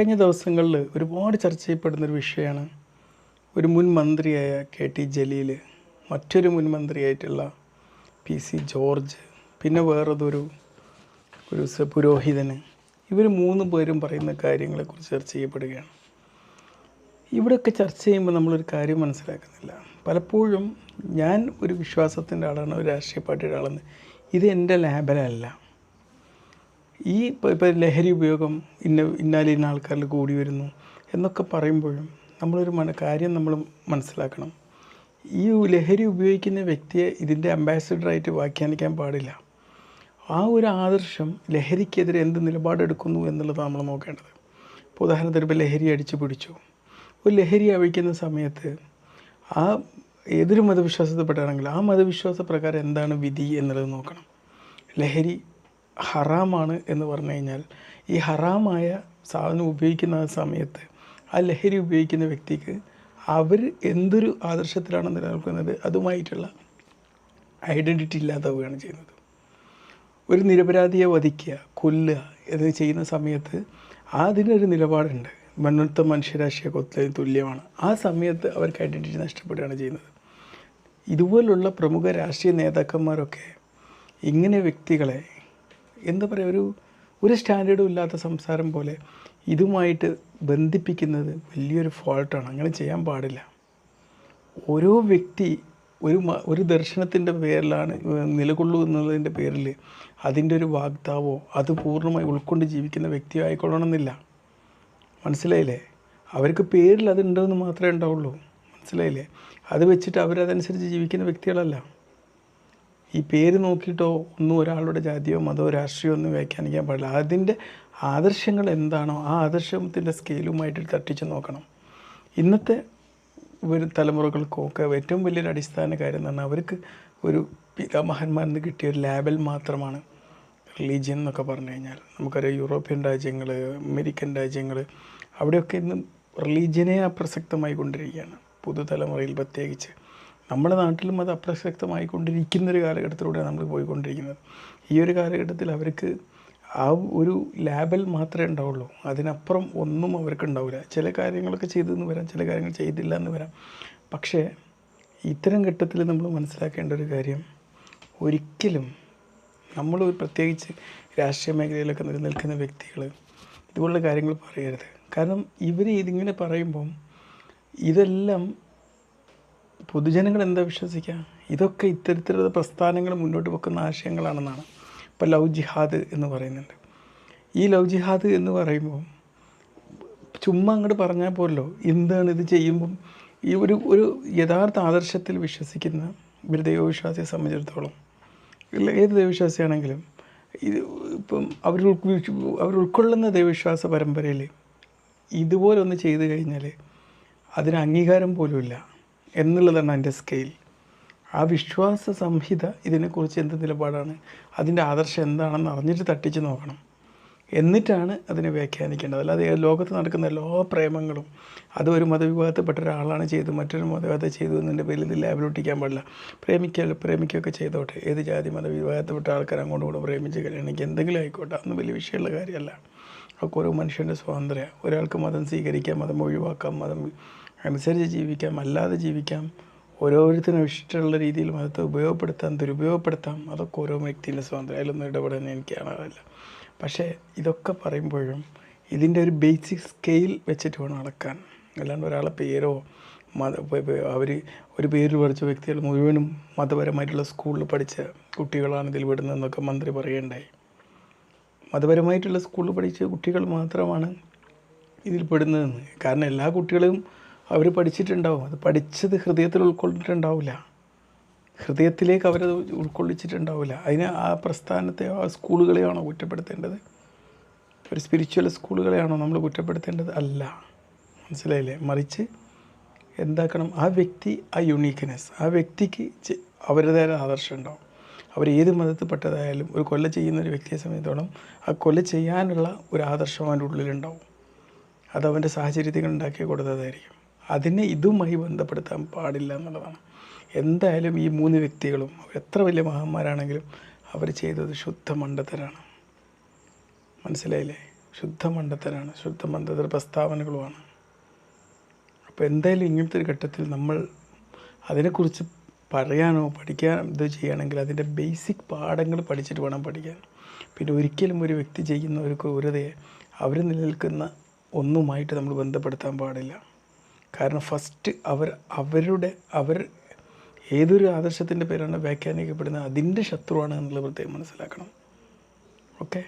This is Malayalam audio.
കഴിഞ്ഞ ദിവസങ്ങളിൽ ഒരുപാട് ചർച്ച ചെയ്യപ്പെടുന്നൊരു വിഷയമാണ് ഒരു മുൻ മന്ത്രിയായ കെ ടി ജലീൽ മറ്റൊരു മുൻ മന്ത്രിയായിട്ടുള്ള പി സി ജോർജ് പിന്നെ വേറതൊരു ഒരു പുരോഹിതന്. ഇവർ മൂന്ന് പേരും പറയുന്ന കാര്യങ്ങളെക്കുറിച്ച് ചർച്ച ചെയ്യപ്പെടുകയാണ്. ഇവിടെയൊക്കെ ചർച്ച ചെയ്യുമ്പോൾ നമ്മളൊരു കാര്യം മനസ്സിലാക്കുന്നില്ല. പലപ്പോഴും ഞാൻ ഒരു വിശ്വാസത്തിന്റെ ആളാണ് ഒരു രാഷ്ട്രീയ പാർട്ടിയുടെ ആളെന്ന് ഇത് എന്റെ ലാബലല്ല. ഈ ഇപ്പോൾ ലഹരി ഉപയോഗം ഇന്ന ഇന്നാലെ ഇന്ന ആൾക്കാരിൽ കൂടി വരുന്നു എന്നൊക്കെ പറയുമ്പോഴും നമ്മളൊരു മന കാര്യം നമ്മൾ മനസ്സിലാക്കണം. ഈ ലഹരി ഉപയോഗിക്കുന്ന വ്യക്തിയെ ഇതിന്റെ അംബാസിഡറായിട്ട് വ്യാഖ്യാനിക്കാൻ പാടില്ല. ആ ഒരു ആദർശം ലഹരിക്കെതിരെ എന്ത് നിലപാടെടുക്കുന്നു എന്നുള്ളത് നമ്മൾ നോക്കേണ്ടത്. ഇപ്പോൾ ഉദാഹരണത്തിന് ഇപ്പോൾ ലഹരി അടിച്ചു പിടിച്ചു. ഒരു ലഹരി അഴിക്കുന്ന സമയത്ത് ആ ഏതൊരു മതവിശ്വാസത്തിൽപ്പെട്ടാണെങ്കിൽ ആ മതവിശ്വാസ പ്രകാരം എന്താണ് വിധി എന്നുള്ളത് നോക്കണം. ലഹരി ഹറാമാണ് എന്ന് പറഞ്ഞു കഴിഞ്ഞാൽ ഈ ഹറാമായ സാധനം ഉപയോഗിക്കുന്ന സമയത്ത് ആ ലഹരി ഉപയോഗിക്കുന്ന വ്യക്തിക്ക് അവർ എന്തൊരു ആദർശത്തിലാണ് നിലനിൽക്കുന്നത് അതുമായിട്ടുള്ള ഐഡന്റിറ്റി ഇല്ലാതാവുകയാണ് ചെയ്യുന്നത്. ഒരു നിരപരാധിയെ വധിക്കുക കൊല്ലുക എന്ന് ചെയ്യുന്ന സമയത്ത് അതിനൊരു നിലപാടുണ്ട്. മണ്ണത്തെ മനുഷ്യരാശിയെ കൊത്തതിന് തുല്യമാണ്. ആ സമയത്ത് അവർക്ക് ഐഡന്റിറ്റി നഷ്ടപ്പെടുകയാണ് ചെയ്യുന്നത്. ഇതുപോലുള്ള പ്രമുഖ രാഷ്ട്രീയ നേതാക്കന്മാരൊക്കെ ഇങ്ങനെ വ്യക്തികളെ എന്താ പറയുക ഒരു ഒരു സ്റ്റാൻഡേർഡും ഇല്ലാത്ത സംസാരം പോലെ ഇതുമായിട്ട് ബന്ധിപ്പിക്കുന്നത് വലിയൊരു ഫോൾട്ടാണ് അങ്ങനെ ചെയ്യാൻ പാടില്ല. ഓരോ വ്യക്തി ഒരു ഒരു ദർശനത്തിന്റെ പേരിലാണ് നിലകൊള്ളൂ എന്നുള്ളതിന്റെ പേരിൽ അതിന്റെ ഒരു വാഗ്ദാവോ അത് പൂർണമായി ഉൾക്കൊണ്ട് ജീവിക്കുന്ന വ്യക്തിയോ ആയിക്കൊള്ളണമെന്നില്ല മനസ്സിലായില്ലേ? അവർക്ക് പേരിൽ അതുണ്ടെന്ന് മാത്രമേ ഉണ്ടാവുള്ളൂ. മനസ്സിലായില്ലേ? അത് വെച്ചിട്ട് അവരതനുസരിച്ച് ജീവിക്കുന്ന വ്യക്തികളല്ല. ഈ പേര് നോക്കിയിട്ടോ ഒന്നും ഒരാളുടെ ജാതിയോ മതമോ രാഷ്ട്രീയമോ ഒന്നും വ്യാഖ്യാനിക്കാൻ പാടില്ല. അതിന്റെ ആദർശങ്ങൾ എന്താണോ ആ ആദർശത്തിന്റെ സ്കെയിലുമായിട്ട് തട്ടിച്ച് നോക്കണം. ഇന്നത്തെ ഒരു തലമുറകൾക്കൊക്കെ ഏറ്റവും വലിയൊരു അടിസ്ഥാന കാര്യം എന്ന് പറഞ്ഞാൽ അവർക്ക് ഒരു പിതാമഹന്മാരിൽ നിന്ന് കിട്ടിയ ഒരു ലാബൽ മാത്രമാണ് റിലീജിയൻ എന്നൊക്കെ പറഞ്ഞു കഴിഞ്ഞാൽ. നമുക്കറിയാം യൂറോപ്യൻ രാജ്യങ്ങൾ അമേരിക്കൻ രാജ്യങ്ങൾ അവിടെയൊക്കെ ഇന്ന് റിലീജിയനെ അപ്രസക്തമായി കൊണ്ടിരിക്കുകയാണ്. പുതുതലമുറയിൽ പ്രത്യേകിച്ച് നമ്മുടെ നാട്ടിലും അത് അപ്രസക്തമായി കൊണ്ടിരിക്കുന്നൊരു കാലഘട്ടത്തിലൂടെയാണ് നമ്മൾ പോയിക്കൊണ്ടിരിക്കുന്നത്. ഈ ഒരു കാലഘട്ടത്തിൽ അവർക്ക് ആ ഒരു ലാബൽ മാത്രമേ ഉണ്ടാവുള്ളൂ. അതിനപ്പുറം ഒന്നും അവർക്ക് ഉണ്ടാവില്ല. ചില കാര്യങ്ങളൊക്കെ ചെയ്തെന്ന് വരാം ചില കാര്യങ്ങൾ ചെയ്തില്ല എന്ന് വരാം. പക്ഷേ ഇത്തരം ഘട്ടത്തിൽ നമ്മൾ മനസ്സിലാക്കേണ്ട ഒരു കാര്യം ഒരിക്കലും നമ്മൾ പ്രത്യേകിച്ച് രാഷ്ട്രീയ മേഖലയിലൊക്കെ നിലനിൽക്കുന്ന വ്യക്തികൾ ഇതുപോലുള്ള കാര്യങ്ങൾ പറയരുത്. കാരണം ഇവർ ഇതിങ്ങനെ പറയുമ്പം ഇതെല്ലാം പൊതുജനങ്ങൾ എന്താ വിശ്വസിക്കുക ഇതൊക്കെ ഇത്തരത്തിലുള്ള പ്രസ്ഥാനങ്ങൾ മുന്നോട്ട് വെക്കുന്ന ആശയങ്ങളാണെന്നാണ് ഇപ്പോൾ ലവ് ജിഹാദ് എന്ന് പറയുന്നുണ്ട് ഈ ലവ് ജിഹാദ് എന്ന് പറയുമ്പോൾ ചുമ്മാ അങ്ങോട്ട് പറഞ്ഞാൽ പോരല്ലോ. എന്താണ് ഇത് ചെയ്യുമ്പം? ഈ ഒരു ഒരു യഥാർത്ഥ ആദർശത്തിൽ വിശ്വസിക്കുന്ന ഒരു ദൈവവിശ്വാസിയെ സംബന്ധിച്ചിടത്തോളം ഏത് ദൈവവിശ്വാസിയാണെങ്കിലും ഇത് ഇപ്പം അവർ അവർ ഉൾക്കൊള്ളുന്ന ദൈവവിശ്വാസ പരമ്പരയിൽ ഇതുപോലൊന്ന് ചെയ്തു കഴിഞ്ഞാൽ അതിന് അംഗീകാരം പോലുമില്ല. എന്നുള്ളതാണ് അതിന്റെ സ്കെയിൽ ആ വിശ്വാസ സംഹിത ഇതിനെക്കുറിച്ച് എന്ത് നിലപാടാണ്? അതിന്റെ ആദർശം എന്താണെന്ന് അറിഞ്ഞിട്ട് തട്ടിച്ച് നോക്കണം. എന്നിട്ടാണ് അതിനെ വ്യാഖ്യാനിക്കേണ്ടത്. അല്ലാതെ ലോകത്ത് നടക്കുന്ന എല്ലാ പ്രേമങ്ങളും അത് ഒരു മതവിഭാഗത്തിൽപ്പെട്ട ഒരാളാണ് ചെയ്ത് മറ്റൊരു മതവിഭാഗത്തെ ചെയ്തു എന്നതിന്റെ പേരിൽ ഇത് ലാബിലൊട്ടിക്കാൻ പാടില്ല. പ്രേമിക്കുക പ്രേമിക്കുകയൊക്കെ ചെയ്തോട്ടെ. ഏത് ജാതി മതവിഭാഗത്തിൽപ്പെട്ട ആൾക്കാർ അങ്ങോട്ടും കൂടെ പ്രേമിച്ച് കഴിയണമെങ്കിൽ എന്തെങ്കിലും ആയിക്കോട്ടെ. അതൊന്നും വലിയ വിഷയമുള്ള കാര്യമല്ല. അതൊക്കെ ഓരോ മനുഷ്യന്റെ സ്വാതന്ത്ര്യം. ഒരാൾക്ക് മതം സ്വീകരിക്കാം മതം ഒഴിവാക്കാം മതം അനുസരിച്ച് ജീവിക്കാം അല്ലാതെ ജീവിക്കാം. ഓരോരുത്തരും ഇഷ്ടമുള്ള രീതിയിൽ മതത്തെ ഉപയോഗപ്പെടുത്താം ദുരുപയോഗപ്പെടുത്താം. അതൊക്കെ ഓരോ വ്യക്തിന്റെ സ്വാതന്ത്ര്യം. അതിലൊന്നും ഇടപെടാൻ എനിക്ക് കാണാറില്ല പക്ഷേ ഇതൊക്കെ പറയുമ്പോഴും ഇതിന്റെ ഒരു ബേസിക് സ്കെയിൽ വെച്ചിട്ട് വേണം അളക്കാൻ അല്ലാണ്ട് ഒരാളെ പേരോ മത അവർ ഒരു പേരിൽ പഠിച്ച വ്യക്തികൾ മുഴുവനും മതപരമായിട്ടുള്ള സ്കൂളിൽ പഠിച്ച കുട്ടികളാണ് ഇതിൽ വിടുന്നതെന്നൊക്കെ മന്ത്രി പറയുകയുണ്ടായി മതപരമായിട്ടുള്ള സ്കൂളിൽ പഠിച്ച കുട്ടികൾ മാത്രമാണ് ഇതിൽ പെടുന്നതെന്ന്. കാരണം എല്ലാ കുട്ടികളും അവർ പഠിച്ചിട്ടുണ്ടാവും. അത് പഠിച്ചത് ഹൃദയത്തിൽ ഉൾക്കൊണ്ടിട്ടുണ്ടാവില്ല. ഹൃദയത്തിലേക്ക് അവരത് ഉൾക്കൊള്ളിച്ചിട്ടുണ്ടാവില്ല. അതിന് ആ പ്രസ്ഥാനത്തെ ആ സ്കൂളുകളെയാണോ കുറ്റപ്പെടുത്തേണ്ടത്? ഒരു സ്പിരിച്വൽ സ്കൂളുകളെയാണോ നമ്മൾ കുറ്റപ്പെടുത്തേണ്ടത്? അല്ല. മനസ്സിലായില്ലേ? മറിച്ച് എന്താക്കണം? ആ വ്യക്തി ആ യുണീക്ക്നെസ് ആ വ്യക്തിക്ക് അവരുടേതായ ആദർശം ഉണ്ടാവും. അവർ ഏത് മതത്തിൽപ്പെട്ടതായാലും ഒരു കൊല ചെയ്യുന്ന ഒരു വ്യക്തിയെ സംബന്ധിച്ചോളം ആ കൊല ചെയ്യാനുള്ള ഒരു ആദർശം അവന്റെ ഉള്ളിലുണ്ടാവും. അത് അവന്റെ സാഹചര്യത്തിൽ ഉണ്ടാക്കി കൊടുത്തതായിരിക്കും. അതിനെ ഇതുമായി ബന്ധപ്പെടുത്താൻ പാടില്ല എന്നുള്ളതാണ്. എന്തായാലും ഈ മൂന്ന് വ്യക്തികളും എത്ര വലിയ മഹാന്മാരാണെങ്കിലും അവർ ചെയ്തത് ശുദ്ധ മണ്ടത്തരാണ് മനസ്സിലായില്ലേ? ശുദ്ധ മണ്ടത്തരാണ് ശുദ്ധ മണ്ടത്തര പ്രസ്താവനകളുമാണ്. അപ്പോൾ എന്തായാലും ഇങ്ങനത്തെ ഒരു ഘട്ടത്തിൽ നമ്മൾ അതിനെക്കുറിച്ച് പറയാനോ പഠിക്കാൻ ഇത് ചെയ്യുകയാണെങ്കിൽ അതിന്റെ ബേസിക് പാഠങ്ങൾ പഠിച്ചിട്ട് വേണം പഠിക്കാൻ. പിന്നെ ഒരിക്കലും ഒരു വ്യക്തി ചെയ്യുന്ന ഒരു ക്രൂരതയെ അവർ നിലനിൽക്കുന്ന ഒന്നുമായിട്ട് നമ്മൾ ബന്ധപ്പെടുത്താൻ പാടില്ല. കാരണം ഫസ്റ്റ് അവർ അവരുടെ അവർ ഏതൊരു ആദർശത്തിന്റെ പേരാണ് വ്യാഖ്യാനിക്കപ്പെടുന്നത്? അതിന്റെ ശത്രുവാണ് എന്നുള്ള പ്രത്യേകം മനസ്സിലാക്കണം. ഓക്കെ